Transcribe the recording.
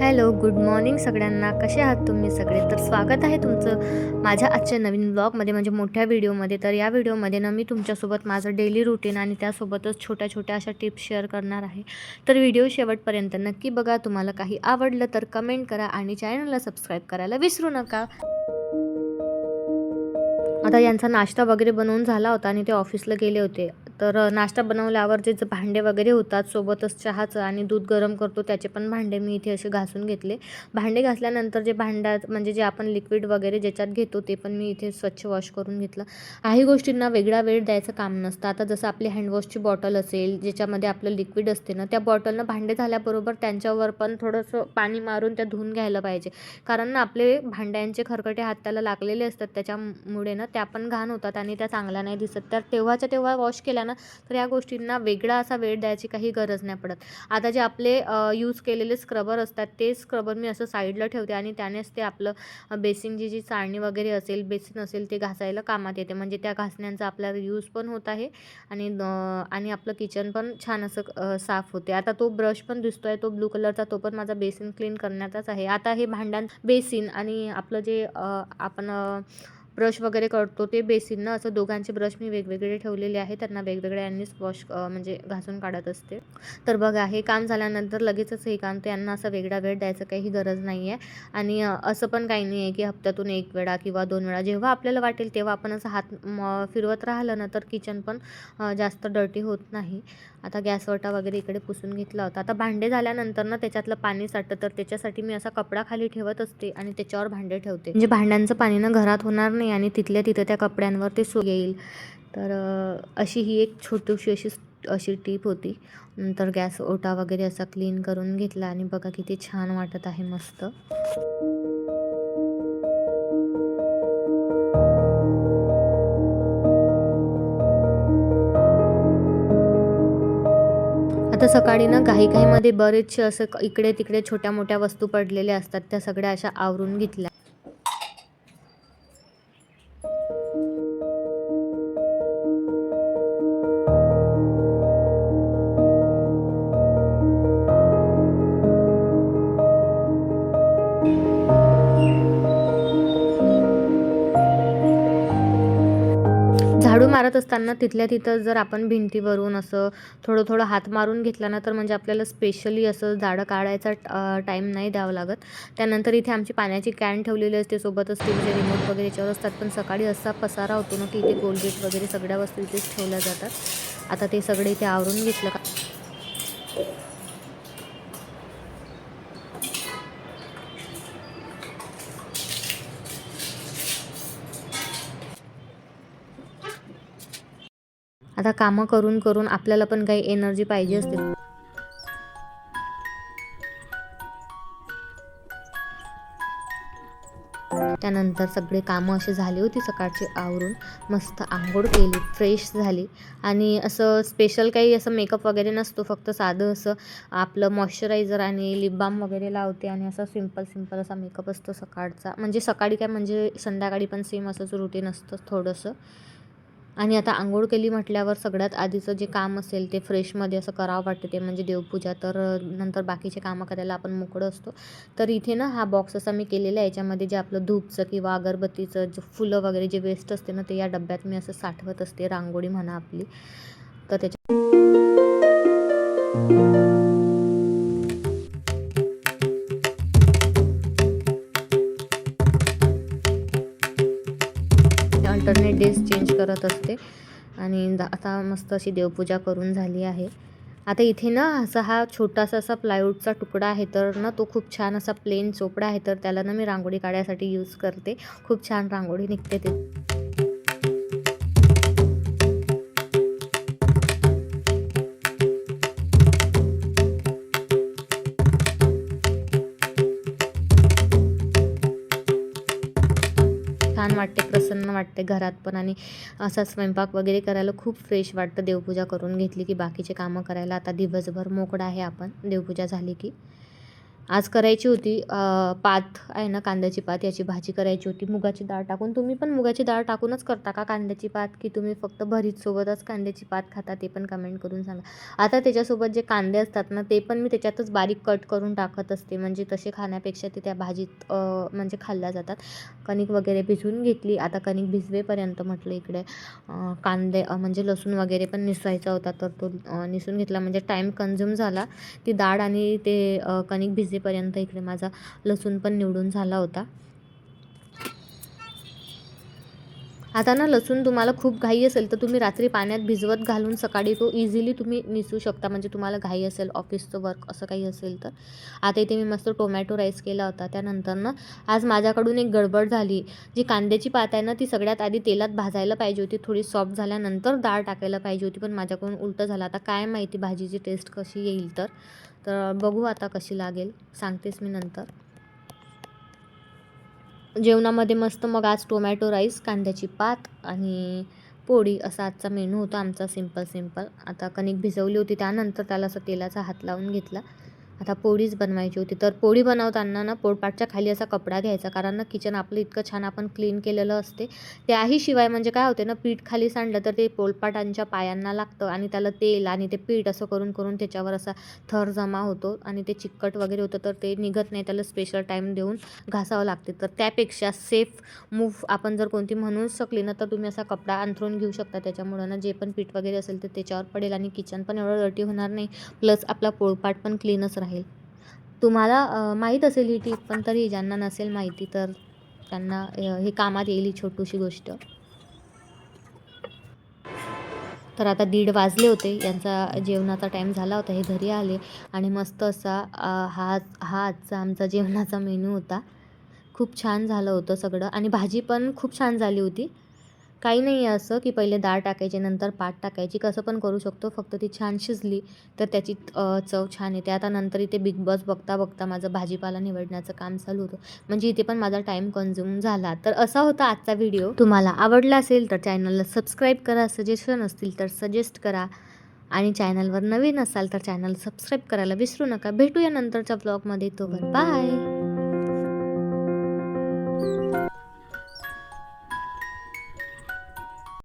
Hello good morning सगळ्यांना. कसे आहात तुम्ही सगळे? तर स्वागत आहे तुमचं माझ्या आजच्या नवीन ब्लॉगमध्ये म्हणजे मोठ्या व्हिडिओमध्ये. तर या व्हिडिओमध्ये ना मी तुमच्यासोबत माझं डेली रुटीन आणि त्यासोबतच छोट्या छोट्या अशा टिप्स शेअर करणार आहे. तर व्हिडिओ शेवटपर्यंत नक्की बघा. तुम्हाला काही आवडलं तर कमेंट करा आणि चॅनलला सबस्क्राईब करायला विसरू नका. आता यांचा नाश्ता वगैरे बनवून झाला होता आणि ते ऑफिसला गेले होते. तर नाश्ता बनवल्यावर जे भांडे वगैरे होतात सोबतच चहाचं आणि दूध गरम करतो त्याचे पण भांडे मी इथे असे घासून घेतले. भांडे घासल्यानंतर जे भांड्यात म्हणजे जे आपण लिक्विड वगैरे ज्याच्यात घेतो ते पण मी इथे स्वच्छ वॉश करून घेतलं. काही गोष्टींना वेगळा वेळ द्यायचं काम नसतं. आता जसं आपली हँडवॉशची बॉटल असेल ज्याच्यामध्ये आपलं लिक्विड असते ना त्या बॉटलनं भांडे झाल्याबरोबर त्यांच्यावर पण थोडंसं पाणी मारून त्या धुवून घ्यायला पाहिजे. कारण ना आपले भांड्यांचे खरकटे हात त्याला लागलेले असतात त्याच्यामुळे ना त्या पण घाण होतात आणि त्या चांगल्या नाही दिसत. तर तेव्हाच्या तेव्हा वॉश केल्या ना तर या गोष्टींना वेगळा असा वेळ द्यायची काही गरज नाही पडत. आता जे आपले यूज केलेले स्क्रबर असतात ते स्क्रबर मी असं साईडला ठेवते आणि त्यानेच ते आपलं बेसिनची जी चाळणी वगैरे असेल बेसिन असेल ते घासायला कामात येते. म्हणजे त्या घासण्यांचा आपल्याला यूज पण होत आहे आणि आणि आपलं किचन पण छान असं साफ होते. आता तो ब्रश पण दिसतोय तो ब्लू कलरचा तो पण माझा बेसिन क्लीन करण्याचाच आहे. आता हे भांडण बेसिन आणि आपलं जे आपण ब्रश वगैरे करतो ते बेसिन ना असं दोघांचे ब्रश मी वेगवेगळे ठेवलेले आहे त्यांना वेगवेगळ्या यांनीच वॉश म्हणजे घासून काढत असते. तर बघा हे काम झाल्यानंतर लगेचच हे काम त्यांना असं वेगळा वेळ द्यायचं काही गरज नाही आहे आणि असं पण काही नाही आहे की हप्त्यातून एक वेळा किंवा दोन वेळा जेव्हा आपल्याला वाटेल तेव्हा आपण असं हात म, फिरवत राहिलं ना तर किचन पण जास्त डर्टी होत नाही. आता गॅसवटा वगैरे इकडे पुसून घेतला होता. आता भांडे झाल्यानंतर ना त्याच्यातलं पाणी साठतं तर त्याच्यासाठी मी असा कपडा खाली ठेवत असते आणि त्याच्यावर भांडे ठेवते. म्हणजे भांड्यांचं पाणी ना घरात होणार नाही आणि तिथल्या तिथं त्या कपड्यांवर ते सो येईल. तर अशी ही एक छोटीशी अशी अशी टीप होती. नंतर गॅस ओटा वगैरे असा क्लीन करून घेतला आणि बघा किती छान वाटत आहे मस्त. सकाळी ना घाईघाईमध्ये बरेचसे असं इकडे तिकडे छोट्या मोठ्या वस्तू पडलेल्या असतात. त्या सगळ्या अशा आवरून घेतल्या. मारत असताना तिथल्या तिथं जर आपण भिंतीवरून असं थोडं थोडं हात मारून घेतला ना तर म्हणजे आपल्याला स्पेशली असं झाडं काढायचा टाईम नाही द्यावा लागत. त्यानंतर इथे आमची पाण्याची कॅन ठेवलेली असते सोबतच स्टीलचे रिमोट वगैरे याच्यावर असतात. पण सकाळी असा पसारा होतो ना की इथे कोलगेट वगैरे सगळ्या वस्तू इथेच ठेवल्या जातात. आता ते सगळे इथे आवरून घेतलं का? आता कामं करून करून आपल्याला पण काही एनर्जी पाहिजे असते. त्यानंतर सगळे कामं अशी झाली होती सकाळची आवरून. मस्त आंघोळ केली फ्रेश झाली. आणि असं स्पेशल काही असं मेकअप वगैरे नसतो फक्त साधं असं आपलं मॉइश्चरायझर आणि लिप बाम वगैरे लावते आणि असं सिंपल सिंपल असा मेकअप असतो सकाळचा. म्हणजे सकाळी काय म्हणजे संध्याकाळी पण सेम असंच रुटीन असतं थोडंसं. आणि आता आंघोळ केली म्हटल्यावर सगळ्यात आधीचं जे काम असेल ते फ्रेशमध्ये असं करावं वाटतं ते म्हणजे देवपूजा. तर नंतर बाकीचे कामं करायला आपण मोकळं असतो. तर इथे ना हा बॉक्स असा मी केलेला आहे याच्यामध्ये जे आपलं धूपचं किंवा अगरबत्तीचं जे फुलं वगैरे जे वेस्ट असते ना ते या डब्यात मी असं साठवत असते रांगोळी म्हणा आपली. तर त्याच्या ड्रेस चेंज करत असते. आणि आता मस्त अशी देवपूजा करून झाली आहे. आता इथे ना असा हा छोटासा असा प्लायवूडचा तुकडा आहे तर ना तो खूप छान असा प्लेन चोपडा आहे तर त्याला ना मी रांगोळी काढायसाठी यूज करते. खूप छान रांगोळी निघते ते. छान वाटते प्रसन्न वाटते घरात पण. आणि असा स्वयंपाक वगैरे करायला खूप फ्रेश वाटतं. देवपूजा करून घेतली की बाकीचे कामं करायला. आता दिवसभर मोकळं आहे आपण. देवपूजा झाली की. आज करायची होती पात आहे ना कांद्याची पात याची भाजी करायची होती मुगाची डाळ टाकून. तुम्ही पण मुगाची डाळ टाकूनच करता का कांद्याची पात? की तुम्ही फक्त भरीतसोबतच कांद्याची पात खाता ते पण कमेंट करून सांगा. आता त्याच्यासोबत जे कांदे असतात ना ते पण मी त्याच्यातच बारीक कट करून टाकत असते. म्हणजे तसे खाण्यापेक्षा ते त्या भाजीत म्हणजे खाल्ल्या जातात. कणिक वगैरे भिजवून घेतली. आता कणिक भिजवेपर्यंत म्हटलं इकडे कांदे म्हणजे लसूण वगैरे पण निसवायचा होता. तर तो निसून घेतला. म्हणजे टाईम कन्झ्युम झाला. ती डाळ आणि ते कणिक कणिक भिजेपर्यंत इकडे माझा लसूण पण निवडून झाला होता. आता ना लसूण तुम्हाला खूप घाई असेल तर तुम्ही रात्री पाण्यात भिजवत घालून सकाळी तो इझिली तुम्ही निसू शकता. म्हणजे तुम्हाला घाई असेल ऑफिसचं वर्क असं काही असेल तर. आता इथे मी मस्त टोमॅटो राईस केला होता. त्यानंतर ना आज माझ्याकडून एक गडबड झाली. जी कांद्याची पात आहे ना ती सगळ्यात आधी तेलात भाजायला पाहिजे होती. थोडी सॉफ्ट झाल्यानंतर डाळ टाकायला पाहिजे होती पण माझ्याकडून उलटं झालं. आता काय माहिती भाजीची टेस्ट कशी येईल तर. तर बघू आता कशी लागेल. सांगतेच मी नंतर. जेवणामध्ये मस्त मग आज टोमॅटो राईस कांद्याची पात आणि पोळी असा आजचा मेनू होता आमचा. सिंपल सिंपल आता कणिक भिजवली होती त्यानंतर त्याला असं तेलाचा हात लावून घेतला. आता पोळीच बनवायची होती. तर पोळी बनवताना ना पोळपाटच्या खाली असा कपडा घ्यायचा. कारण ना किचन आपलं इतकं छान आपण क्लीन केलेलं असते. त्याही शिवाय म्हणजे काय होते ना पीठ खाली सांडलं तर ते पोळपाटांच्या पायांना लागतं आणि त्याला तेल आणि ते पीठ असं करून करून त्याच्यावर असा थर जमा होतो आणि ते चिकट वगैरे होतं तर ते निघत नाही. त्याला स्पेशल टाईम देऊन घासावं लागते. तर त्यापेक्षा सेफ मूव्ह आपण जर कोणती म्हणून शकली ना तर तुम्ही असा कपडा अंथरून घेऊ शकता. त्याच्यामुळं ना जे पण पीठ वगैरे असेल तर त्याच्यावर पडेल आणि किचन पण एवढं डर्टी होणार नाही. प्लस आपला पोळपाट पण क्लीनच राहील. तुम्हाला माहीत असेल ही टीप पण तरी ज्यांना नसेल माहिती तर त्यांना हे कामात येईल ही छोटूशी गोष्ट. तर आता दीड वाजले होते. यांचा जेवणाचा टाईम झाला होता. हे घरी आले आणि मस्त असा हा हा आजचा आमचा जेवणाचा मेनू होता. खूप छान झालं होतं सगळं. आणि भाजी पण खूप छान झाली होती. काही नाही आहे असं की पहिले डाळ टाकायची नंतर पाट टाकायची. कसं पण करू शकतो. फक्त ती छान शिजली तर त्याची चव छान येते. आता नंतर इथे बिग बॉस बघता बघता माझं भाजीपाला निवडण्याचं काम चालू होतं. म्हणजे इथे पण माझा टाईम कन्झ्युम झाला. तर असा होता आजचा व्हिडिओ तुम्हाला आवडला असेल तर चॅनलला सबस्क्राईब करा. सजेशन असतील तर सजेस्ट करा. आणि चॅनलवर नवीन असाल तर चॅनल सबस्क्राईब करायला विसरू नका. भेटूया नंतरच्या ब्लॉगमध्ये तोवर बाय